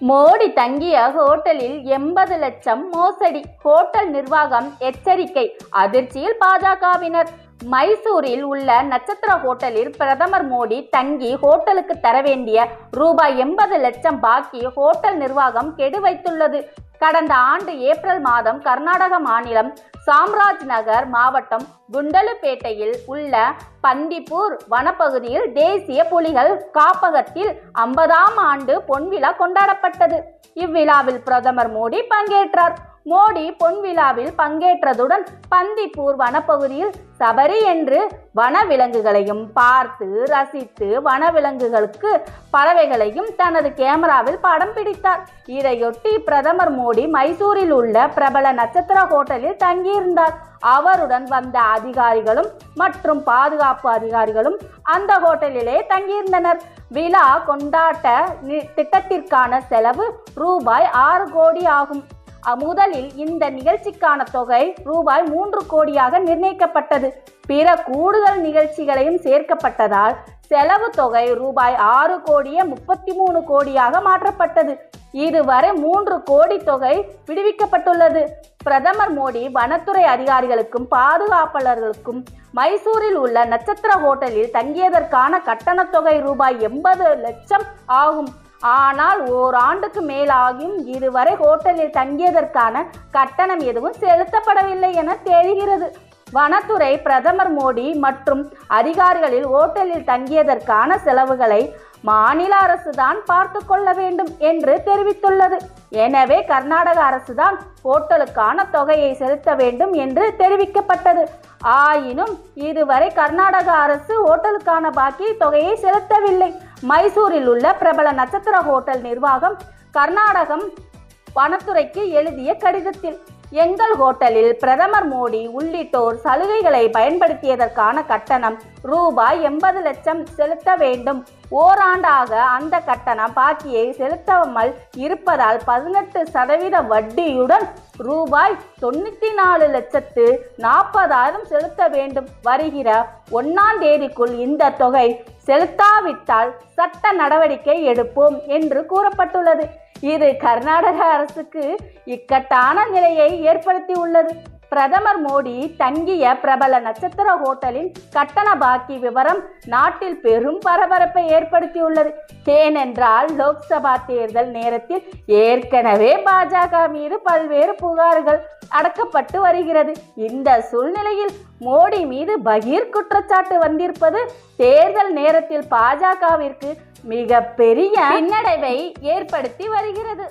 மோடி தங்கிய ஹோட்டலில் எண்பது லட்சம் மோசடி. ஹோட்டல் நிர்வாகம் எச்சரிக்கை. அதிர்ச்சியில் பாஜகவினர். மைசூரில் உள்ள நட்சத்திர ஹோட்டலில் பிரதமர் மோடி தங்கி ஹோட்டலுக்கு தர வேண்டிய ரூபாய் எண்பது லட்சம் பாக்கி ஹோட்டல் நிர்வாகம் கெடு வைத்துள்ளது கடந்த ஆண்டு ஏப்ரல் மாதம் கர்நாடக மாநிலம் சாம்ராஜ் நகர் மாவட்டம் குண்டலுப்பேட்டையில் உள்ள பந்திப்பூர் வனப்பகுதியில் தேசிய புலிகள் காப்பகத்தில் ஐம்பதாம் ஆண்டு பொன்விழா கொண்டாடப்பட்டது. இவ்விழாவில் பிரதமர் மோடி பங்கேற்றார். மோடி பொன்விழாவில் பங்கேற்றதுடன் பந்திப்பூர் வனப்பகுதியில் சபரி என்று வனவிலங்குகளையும் பார்த்து ரசித்து வனவிலங்குகளுக்கு பறவைகளையும் தனது கேமராவில் படம் பிடித்தார். இதையொட்டி பிரதமர் மோடி மைசூரில் உள்ள பிரபல நட்சத்திர ஹோட்டலில் தங்கியிருந்தார். அவருடன் வந்த அதிகாரிகளும் மற்றும் பாதுகாப்பு அதிகாரிகளும் அந்த ஹோட்டலிலே தங்கியிருந்தனர். விழா கொண்டாட்ட திட்டத்திற்கான செலவு ரூபாய் ஆறு கோடி ஆகும். முதலில் இந்த நிகழ்ச்சிக்கான தொகை ரூபாய் மூன்று கோடியாக நிர்ணயிக்கப்பட்டது. பிற கூடுதல் நிகழ்ச்சிகளையும் சேர்க்கப்பட்டதால் செலவு தொகை ரூபாய் ஆறு கோடியே முப்பத்தி மூணு கோடியாக மாற்றப்பட்டது. இதுவரை மூன்று கோடி தொகை விடுவிக்கப்பட்டுள்ளது. பிரதமர் மோடி வனத்துறை அதிகாரிகளுக்கும் பாதுகாப்பாளர்களுக்கும் மைசூரில் உள்ள நட்சத்திர ஹோட்டலில் தங்கியதற்கான கட்டணத் தொகை ரூபாய் எண்பது லட்சம் ஆகும். ஆனால் ஓராண்டுக்கு மேலாகியும் இதுவரை ஹோட்டலில் தங்கியதற்கான கட்டணம் எதுவும் செலுத்தப்படவில்லை என தெரிகிறது. வனத்துறை பிரதமர் மோடி மற்றும் அதிகாரிகளில் ஹோட்டலில் தங்கியதற்கான செலவுகளை மாநில அரசுதான் பார்த்து கொள்ள வேண்டும் என்று தெரிவித்துள்ளது. எனவே கர்நாடக அரசுதான் ஹோட்டலுக்கான தொகையை செலுத்த வேண்டும் என்று தெரிவிக்கப்பட்டது. ஆயினும் இதுவரை கர்நாடக அரசு ஹோட்டலுக்கான பாக்கி தொகையை செலுத்தவில்லை. மைசூரில் உள்ள பிரபல நட்சத்திர ஹோட்டல் நிர்வாகம் கர்நாடகம் வனத்துறைக்கு எழுதிய கடிதத்தில். எங்கள் ஹோட்டலில் பிரதமர் மோடி உள்ளிட்டோர் சலுகைகளை பயன்படுத்தியதற்கான கட்டணம் ரூபாய் எண்பது லட்சம் செலுத்த வேண்டும். ஓராண்டாக அந்த கட்டணம் பாக்கியை செலுத்தாமல் இருப்பதால் பதினெட்டு சதவீத வட்டியுடன் ரூபாய் தொண்ணூற்றி நாலு லட்சத்து நாற்பதாயிரம் செலுத்த வேண்டும். வருகிற ஒன்னாம் தேதிக்குள் இந்த தொகை செலுத்தாவிட்டால் சட்ட நடவடிக்கை எடுப்போம் என்று கூறப்பட்டுள்ளது. இது கர்நாடக அரசுக்கு இக்கட்டான நிலையை ஏற்படுத்தி உள்ளது பிரதமர் மோடி தங்கிய பிரபல நட்சத்திர ஹோட்டலின் கட்டண பாக்கி விவரம் நாட்டில் பெரும் பரபரப்பை ஏற்படுத்தியுள்ளது. ஏனென்றால் லோக்சபா தேர்தல் நேரத்தில் ஏற்கனவே பாஜக மீது பல்வேறு புகார்கள் அடக்கப்பட்டு வருகிறது. இந்த சூழ்நிலையில் மோடி மீது பகீர் குற்றச்சாட்டு வந்திருப்பது தேர்தல் நேரத்தில் பாஜகவிற்கு மிக பெரிய பின்னடைவை ஏற்படுத்தி வருகிறது.